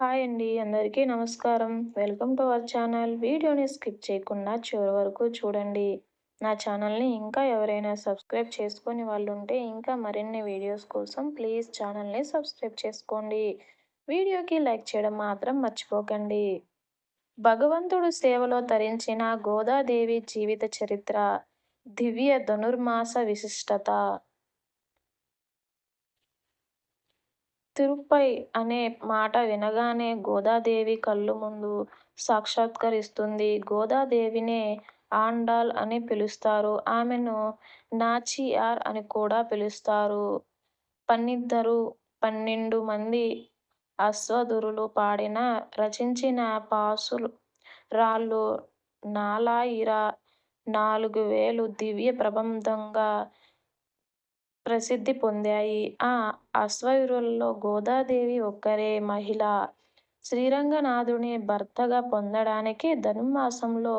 Hi అండి అందరికీ నమస్కారం. Welcome to our channel. వీడియోని స్కిప్ చేయకుండా చివరి వరకు చూడండి. నా ఛానల్ని ఇంకా ఎవరైనా సబ్స్క్రైబ్ చేసుకొని వాళ్ళు ఉంటే ఇంకా మరిన్ని వీడియోస్ కోసం ప్లీజ్ ఛానల్ని సబ్స్క్రైబ్ చేసుకోండి. వీడియోకి లైక్ చేయడం మాత్రం మర్చిపోకండి. భగవంతుడు సేవలో తరించిన గోదాదేవి జీవిత చరిత్ర దివ్య ధనుర్మాస విశిష్టత తిరుపై అనే మాట వినగానే గోదాదేవి కళ్ళు ముందు సాక్షాత్కరిస్తుంది. గోదాదేవినే ఆండాళ్ అని పిలుస్తారు. ఆమెను నాచియార్ అని కూడా పిలుస్తారు. పన్నిద్దరు పన్నెండు మంది అశ్వధురులు పాడిన, రచించిన పాసురాళ్ళు నాలాయిర నాలుగు వేలు దివ్య ప్రబంధంగా ప్రసిద్ధి పొందాయి. ఆ అశ్వయురులలో గోదాదేవి ఒక్కరే మహిళ. శ్రీరంగనాథుని భర్తగా పొందడానికి ధనుర్మాసంలో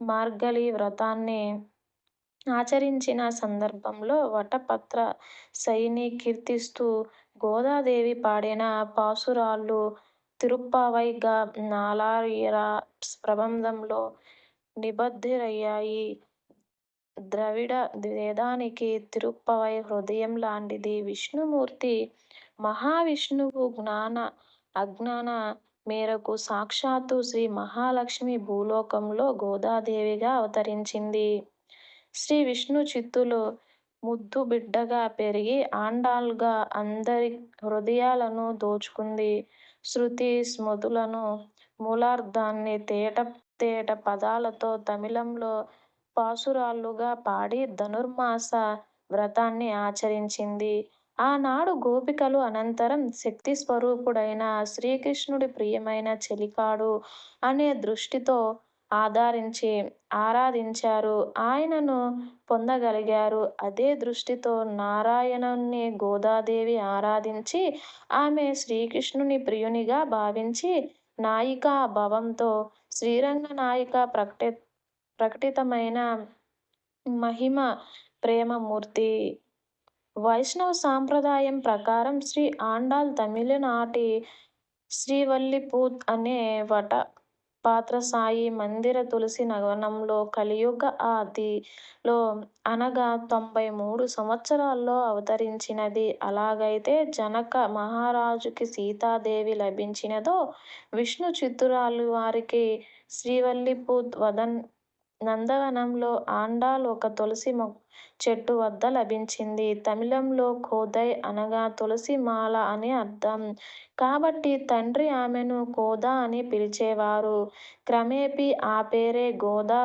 మార్గళి వ్రతాన్ని ఆచరించిన సందర్భంలో వటపత్ర శయిని కీర్తిస్తూ గోదాదేవి పాడిన పాసురాళ్ళు తిరుప్పావై గా నాలాయిర ప్రబంధంలో నిబద్ధులయ్యాయి. ద్రవిడ వేదానికి తిరుప్పవై హృదయం లాంటిది. విష్ణుమూర్తి మహావిష్ణువు జ్ఞాన అజ్ఞాన మేరకు సాక్షాత్తు శ్రీ మహాలక్ష్మి భూలోకంలో గోదాదేవిగా అవతరించింది. శ్రీ విష్ణు చిత్తులు ముద్దుబిడ్డగా పెరిగి ఆండాల్గా అందరి హృదయాలను దోచుకుంది. శృతి స్మృతులను మూలార్ధాన్ని తేట తేట పదాలతో తమిళంలో పాసురాళ్ళుగా పాడి ధనుర్మాస వ్రతాన్ని ఆచరించింది. ఆనాడు గోపికలు అనంతం శక్తిస్వరూపుడైన శ్రీకృష్ణుడి ప్రియమైన చెలికాడు అనే దృష్టితో ఆధారించి ఆరాధించారు. ఆయనను పొందగలిగారు. అదే దృష్టితో నారాయణుణ్ణి గోదాదేవి ఆరాధించి ఆమె శ్రీకృష్ణుని ప్రియునిగా భావించి నాయికా భావంతో శ్రీరంగనాయక ప్రకటి ప్రకటితమైన మహిమ ప్రేమమూర్తి. వైష్ణవ సాంప్రదాయం ప్రకారం శ్రీ ఆండాల్ తమిళనాటి శ్రీవల్లిపూత్ అనే వట వటపత్రశాయి మందిర తులసి నగనంలో కలియుగ ఆదిలో అనగా తొంభై మూడు సంవత్సరాల్లో అవతరించినది. అలాగైతే జనక మహారాజుకి సీతాదేవి లభించినదో విష్ణు చిత్తురాలు వారికి శ్రీవల్లిపూత్ వదన్ నందవనంలో ఆండాళ్ ఒక తులసి చెట్టు వద్ద లభించింది. తమిళంలో కోదై అనగా తులసి మాల అని అర్థం. కాబట్టి తండ్రి ఆమెను కోదా అని పిలిచేవారు. క్రమేపీ ఆ పేరే గోదా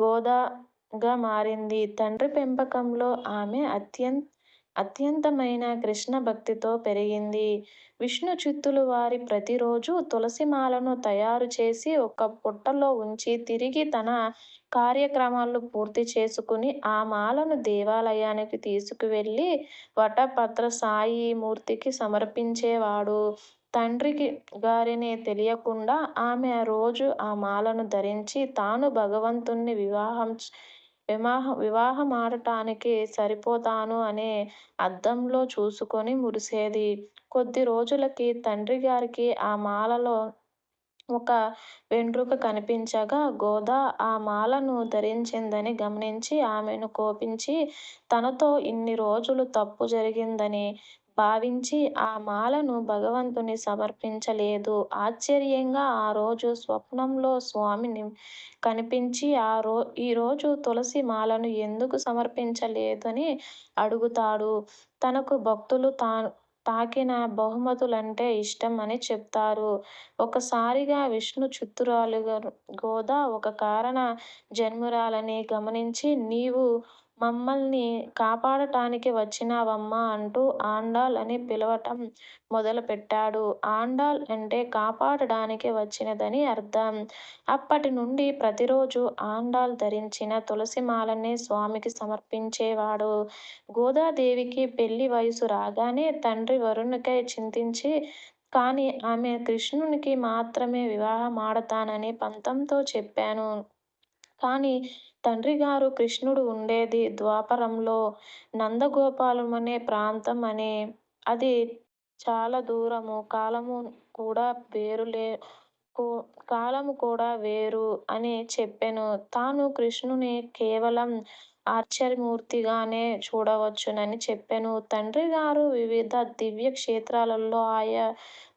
గోదాగా మారింది. తండ్రి పెంపకంలో ఆమె అత్యంత అత్యంతమైన కృష్ణ భక్తితో పెరిగింది. విష్ణు చిత్తులు చిత్తులవారు ప్రతిరోజూ తులసిమాలను తయారుచేసి ఒక పుట్టలో ఉంచి తిరిగి తన కార్యక్రమాలు పూర్తి చేసుకుని ఆ మాలను దేవాలయానికి తీసుకువెళ్ళి వటపత్రశాయి మూర్తికి సమర్పించేవాడు. తండ్రిగారికి తెలియకుండా ఆమె రోజూ ఆ మాలను ధరించి తాను భగవంతుణ్ణి వివాహం వివాహమాడటానికి సరిపోతాను అనే అద్దంలో చూసుకొని మురిసేది. కొద్ది రోజులకి తండ్రిగారికి ఆ మాలలో ఒక వెంట్రుక కనిపించగా గోద ఆ మాలను ధరించిందని గమనించి ఆమెను కోపించి తనతో ఇన్ని రోజులు తప్పు జరిగిందని భావించి ఆ మాలను భగవంతుని సమర్పించలేదు. ఆశ్చర్యంగా ఆ రోజు స్వప్నంలో స్వామి కనిపించి ఈ రోజు తులసి మాలను ఎందుకు సమర్పించలేదని అడుగుతాడు. తనకు భక్తులు తాకిన బహుమతులంటే ఇష్టం అని చెప్తారు. ఒక్కసారిగా విష్ణు చిత్తురాలు గోదా ఒక కారణ జన్మురాలని గమనించి నీవు మమ్మల్ని కాపాడటానికి వచ్చినావమ్మా అంటూ ఆండాళ్ అని పిలవటం మొదలుపెట్టాడు. ఆండాళ్ అంటే కాపాడటానికి వచ్చినదని అర్థం. అప్పటినుండి ప్రతిరోజూ ఆండాళ్ ధరించిన తులసిమాలనే స్వామికి సమర్పించేవాడు. గోదాదేవికి పెళ్ళి వయసు రాగానే తండ్రి వరుణుకై చింతించి కానీ ఆమె కృష్ణునికి మాత్రమే వివాహమాడతానని పంతంతో చెప్పాను. కానీ తండ్రి గారు కృష్ణుడు ఉండేది ద్వాపరంలో నందగోపాలం అనే ప్రాంతం అని, అది చాలా దూరము. కాలము కూడా వేరులే కూ కాలము కూడా వేరు అని చెప్పెను. తాను కృష్ణుని కేవలం ఆశ్చర్యమూర్తిగానే చూడవచ్చునని చెప్పెను. తండ్రిగారు వివిధ దివ్య క్షేత్రాలలో ఆయా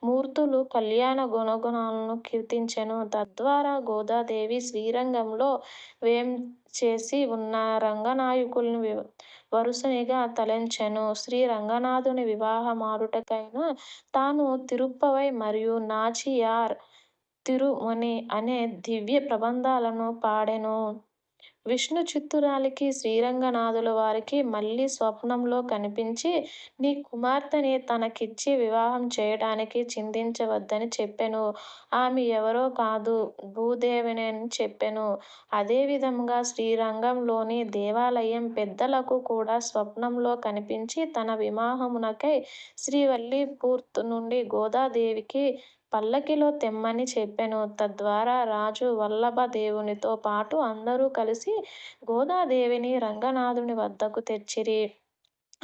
మూర్తుల కళ్యాణ గుణగణాలను కీర్తించెను. తద్వారా గోదాదేవి శ్రీరంగంలో వేంచేసి ఉన్న రంగనాయకుల్ని శ్రీ తలచెను. శ్రీరంగనాథుని వివాహమాడుటకైన తాను తిరుప్పవై మరియు నాచియార్ తిరుమణి అనే దివ్య ప్రబంధాలను పాడెను. విష్ణు చిత్తురాలికి శ్రీరంగనాథుల వారికి మళ్ళీ స్వప్నంలో కనిపించి నీ కుమార్తెని తనకిచ్చి వివాహం చేయడానికి చింతించవద్దని చెప్పెను. ఆమె ఎవరో కాదు భూదేవేనని చెప్పెను. అదేవిధంగా శ్రీరంగంలోని దేవాలయం పెద్దలకు కూడా స్వప్నంలో కనిపించి తన వివాహమునకై శ్రీవల్లిపూర్తు నుండి గోదాదేవికి పల్లకీలో తెమ్మని చెప్పెను. తద్వారా రాజు వల్లభదేవునితో పాటు అందరూ కలిసి గోదాదేవిని రంగనాథుని వద్దకు తెచ్చిరి.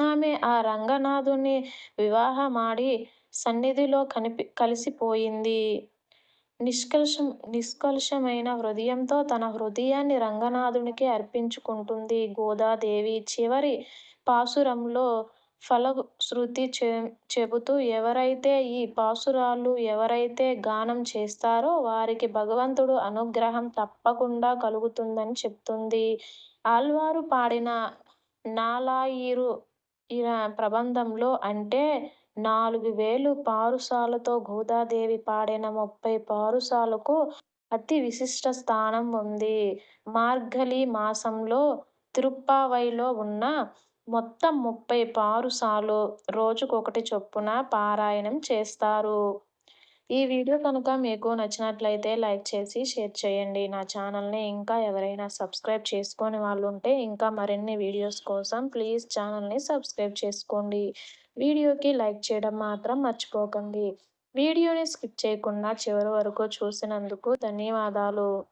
ఆమె ఆ రంగనాథుని వివాహమాడి సన్నిధిలో కలిసిపోయింది. నిష్కల్మషమైన హృదయంతో తన హృదయాన్ని రంగనాథునికి అర్పించుకుంటుంది. గోదాదేవి చివరి పాసురంలో ఫలశ్రుతి చెబుతూ ఎవరైతే ఈ పాసురాలు ఎవరైతే గానం చేస్తారో వారికి భగవంతుడు అనుగ్రహం తప్పకుండా కలుగుతుందని చెప్తుంది. ఆళ్వారు పాడిన నాలాయిరు ప్రబంధంలో అంటే నాలుగు వేలు పారుసాలతో గోదాదేవి పాడిన ముప్పై పారుసాలకు అతి విశిష్ట స్థానం ఉంది. మార్గశిర మాసంలో తిరుప్పావైలో ఉన్న మొత్తం ముప్పై పాశురాలు రోజుకొకటి చొప్పున పారాయణం చేస్తారు. ఈ వీడియో కనుక మీకు నచ్చినట్లయితే లైక్ చేసి షేర్ చేయండి. నా ఛానల్ని ఇంకా ఎవరైనా సబ్స్క్రైబ్ చేసుకుని వాళ్ళు ఉంటే ఇంకా మరిన్ని వీడియోస్ కోసం ప్లీజ్ ఛానల్ని సబ్స్క్రైబ్ చేసుకోండి. వీడియోకి లైక్ చేయడం మాత్రం మర్చిపోకండి. వీడియోని స్కిప్ చేయకుండా చివరి వరకు చూసినందుకు ధన్యవాదాలు.